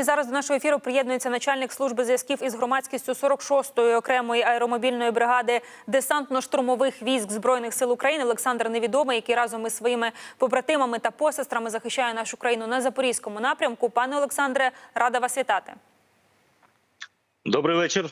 І зараз до нашого ефіру приєднується начальник служби зв'язків із громадськістю 46-ї окремої аеромобільної бригади десантно-штурмових військ збройних сил України Олександр Невідомий, який разом із своїми побратимами та посестрами захищає нашу країну на запорізькому напрямку. Пане Олександре, рада вас вітати. Добрий вечір.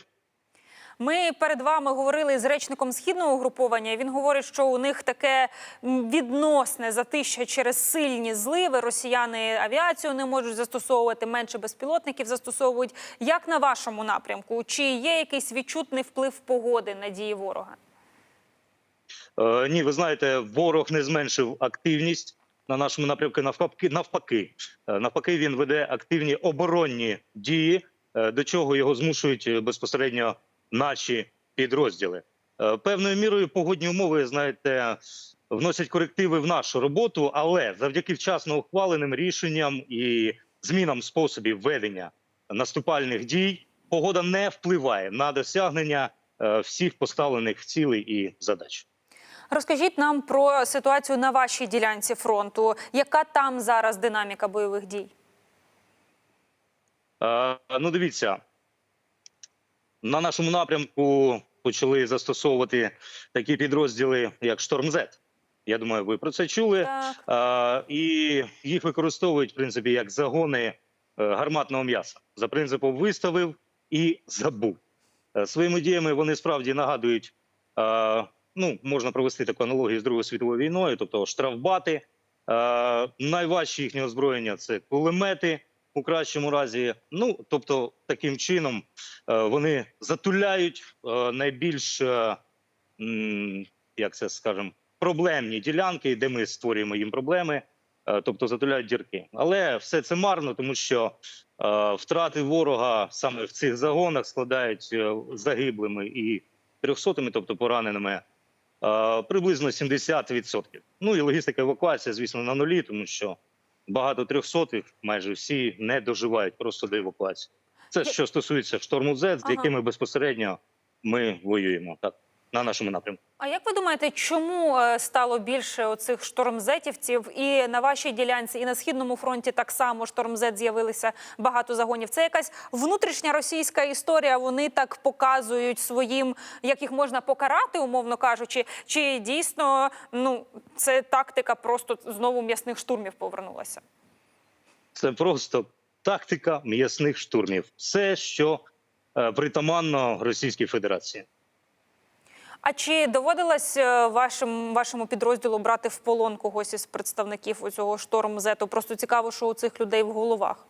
Ми перед вами говорили з речником східного угруповання. Він говорить, що у них таке відносне затища через сильні зливи. Росіяни авіацію не можуть застосовувати, менше безпілотників застосовують. Як на вашому напрямку? Чи є якийсь відчутний вплив погоди на дії ворога? Е, ні, ви знаєте, ворог не зменшив активність на нашому напрямку. Навпаки, навпаки, Е, навпаки, він веде активні оборонні дії, е, до чого його змушують безпосередньо наші підрозділи. Е, Певною мірою погодні умови, знаєте, вносять корективи в нашу роботу, але завдяки вчасно ухваленим рішенням і змінам способів ведення наступальних дій, погода не впливає на досягнення е, всіх поставлених цілей і задач. Розкажіть нам про ситуацію на вашій ділянці фронту. Яка там зараз динаміка бойових дій? Е, Ну, дивіться, на нашому напрямку почали застосовувати такі підрозділи, як Шторм Z. Я думаю, ви про це чули. Так. Е, І їх використовують в принципі як загони е, гарматного м'яса за принципом виставив і забув. Е, Своїми діями вони справді нагадують. е, Ну, можна провести таку аналогію з Другою світовою війною, тобто штрафбати. Е, Найважче їхнє озброєння це кулемети у кращому разі. Ну тобто, таким чином е, вони затуляють е, найбільш е, як це скажемо, проблемні ділянки, де ми створюємо їм проблеми, тобто затуляють дірки. Але все це марно, тому що втрати ворога саме в цих загонах складають загиблими і трьохсотими, тобто пораненими. Приблизно 70%. Ну і логістика евакуація, звісно, на нулі, тому що багато трьохсотих, майже всі не доживають просто до евакуації. Це що стосується шторму Z, з Ага. якими безпосередньо ми воюємо так на нашому напрямку. А як ви думаєте, чому е, стало більше оцих штормзетівців і на вашій ділянці, і на східному фронті так само штормзет з'явилися багато загонів? Це якась внутрішня російська історія. Вони так показують своїм, як їх можна покарати, умовно кажучи, чи дійсно ну це тактика просто знову м'ясних штурмів повернулася? Це просто тактика м'ясних штурмів. Все, що е, притаманно Російській Федерації. А чи доводилось е, вашим вашому підрозділу брати в полон когось із представників оцього штормзету? Просто цікаво, що у цих людей в головах.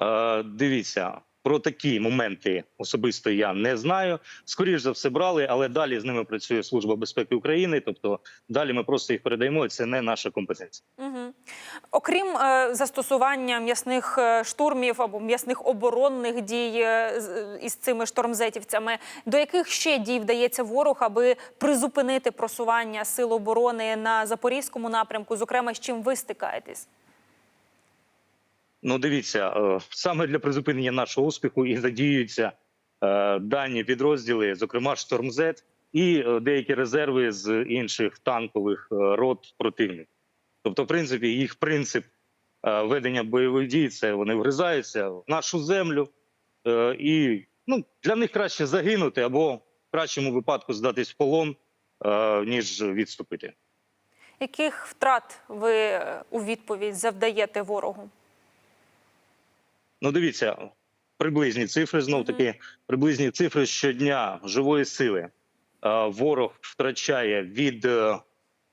Е, дивіться, про такі моменти особисто я не знаю. Скоріш за все брали, але далі з ними працює Служба безпеки України. Тобто далі ми просто їх передаємо. і Це не наша компетенція. Угу. Окрім е, застосування м'ясних е, штурмів або м'ясних оборонних дій е, із цими штормзетівцями, до яких ще дій вдається ворог, аби призупинити просування сил оборони на запорізькому напрямку? Зокрема, з чим ви стикаєтесь? Ну, дивіться, е, саме для призупинення нашого успіху і задіюються е, дані підрозділи, зокрема «Штормзет» і е, деякі резерви з інших танкових рот противника. Тобто, в принципі, їх принцип ведення бойових дій це вони вгризаються в нашу землю, і ну, для них краще загинути або в кращому випадку здатись в полон, ніж відступити. Яких втрат ви у відповідь завдаєте ворогу? Ну, дивіться, приблизні цифри знов таки приблизні цифри щодня живої сили. Е, Ворог втрачає від е,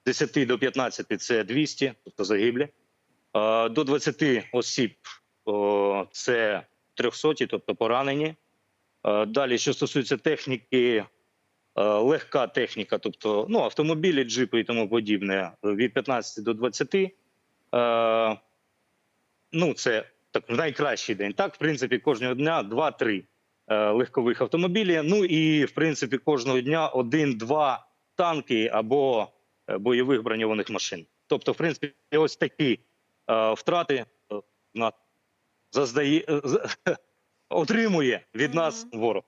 10 до 15 – це 200, тобто загиблі. Е, До 20 осіб це 300, тобто поранені. Е, Далі, що стосується техніки, е, легка техніка, тобто ну, автомобілі, джипи і тому подібне, від 15 до 20. Е, Ну, це так найкращий день. Так, в принципі, кожного дня 2-3 е, легкових автомобілі. Ну і в принципі кожного дня один-два танки або е, бойових броньованих машин. Тобто, в принципі, ось такі е, втрати е, на заздає, е, отримує від нас ворог.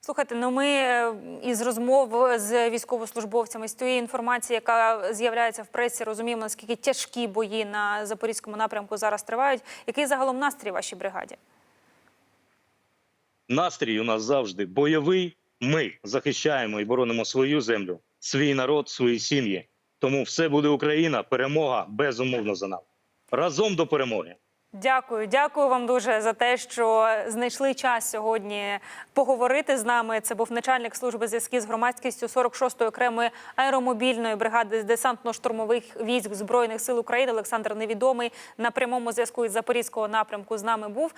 Слухайте, ну ми е, із розмов з військовослужбовцями з тієї інформації, яка з'являється в пресі, розуміємо, наскільки тяжкі бої на запорізькому напрямку зараз тривають. Який загалом настрій вашій бригаді? Настрій у нас завжди бойовий. Ми захищаємо і боронимо свою землю, свій народ, свої сім'ї. Тому все буде Україна. Перемога безумовно за нами. Разом до перемоги. Дякую, дякую вам дуже за те, що знайшли час сьогодні поговорити з нами. Це був начальник служби зв'язків з громадськістю 46-ї окремої аеромобільної бригади з десантно-штурмових військ збройних сил України. Олександр Невідомий на прямому зв'язку із запорізького напрямку з нами був.